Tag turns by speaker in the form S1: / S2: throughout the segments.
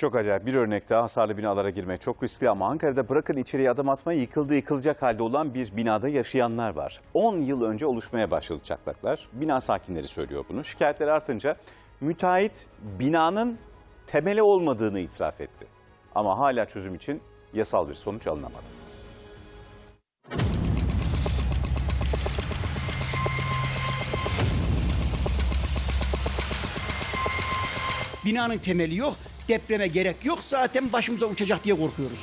S1: Çok acayip bir örnek daha hasarlı binalara girmek çok riskli ama Ankara'da bırakın içeriye adım atmayı yıkıldı yıkılacak halde olan bir binada yaşayanlar var. 10 yıl önce oluşmaya başladı çatlaklar. Bina sakinleri söylüyor bunu. Şikayetler artınca müteahhit binanın temeli olmadığını itiraf etti. Ama hala çözüm için yasal bir sonuç alınamadı.
S2: Binanın temeli yok, depreme gerek yok. Zaten başımıza uçacak diye korkuyoruz.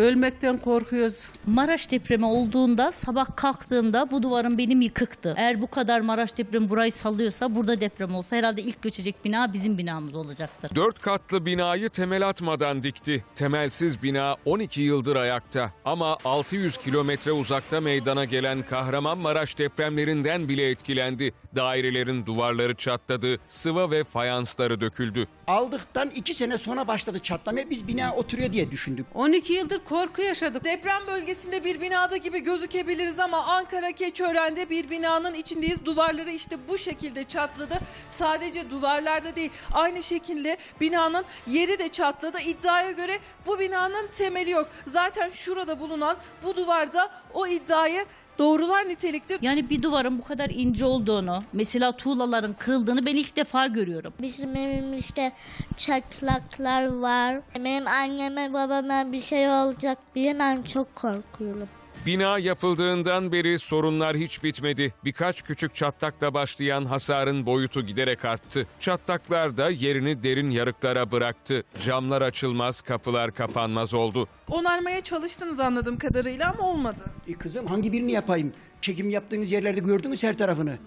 S3: Ölmekten korkuyoruz.
S4: Maraş depremi olduğunda sabah kalktığımda bu duvarım benim yıkıktı. Eğer bu kadar Maraş depremi burayı sallıyorsa burada deprem olsa herhalde ilk göçecek bina bizim binamız olacaktır.
S5: Dört katlı binayı temel atmadan dikti. Temelsiz bina 12 yıldır ayakta. Ama 600 kilometre uzakta meydana gelen Kahramanmaraş depremlerinden bile etkilendi. Dairelerin duvarları çatladı, sıva ve fayansları döküldü.
S2: Aldıktan iki sene sonra başladı çatlamaya. Biz bina oturuyor diye düşündük.
S3: 12 yıldır korku yaşadık.
S6: Deprem bölgesinde bir binada gibi gözükebiliriz ama Ankara Keçiören'de bir binanın içindeyiz. Duvarları işte bu şekilde çatladı. Sadece duvarlarda değil aynı şekilde binanın yeri de çatladı. İddiaya göre bu binanın temeli yok. Zaten şurada bulunan bu duvarda o iddiayı doğrular nitelikte.
S4: Yani bir duvarın bu kadar ince olduğunu, mesela tuğlaların kırıldığını ben ilk defa görüyorum.
S7: Bizim evimizde çatlaklar var. Benim anneme babama bir şey olacak diye ben çok korkuyorum.
S5: Bina yapıldığından beri sorunlar hiç bitmedi. Birkaç küçük çatlakla başlayan hasarın boyutu giderek arttı. Çatlaklar da yerini derin yarıklara bıraktı. Camlar açılmaz, kapılar kapanmaz oldu.
S6: Onarmaya çalıştınız anladığım kadarıyla ama olmadı.
S2: E kızım hangi birini yapayım? Çekim yaptığınız yerlerde gördünüz her tarafını.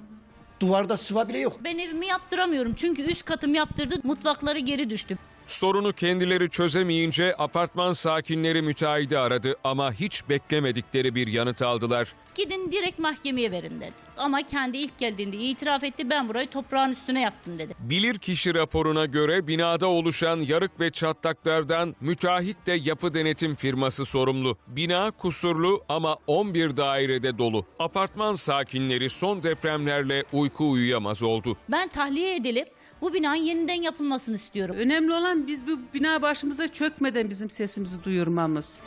S2: Duvarda sıva bile yok.
S4: Ben evimi yaptıramıyorum çünkü üst katım yaptırdı, mutfakları geri düştü.
S5: Sorunu kendileri çözemeyince apartman sakinleri müteahhidi aradı ama hiç beklemedikleri bir yanıt aldılar.
S4: Gidin direkt mahkemeye verin dedi. Ama kendi ilk geldiğinde itiraf etti ben burayı toprağın üstüne yaptım dedi.
S5: Bilirkişi raporuna göre binada oluşan yarık ve çatlaklardan müteahhit de yapı denetim firması sorumlu. Bina kusurlu ama 11 dairede dolu. Apartman sakinleri son depremlerle uyku uyuyamaz oldu.
S4: Ben tahliye edilip bu binanın yeniden yapılmasını istiyorum.
S3: Önemli olan biz bu bina başımıza çökmeden bizim sesimizi duyurmamız.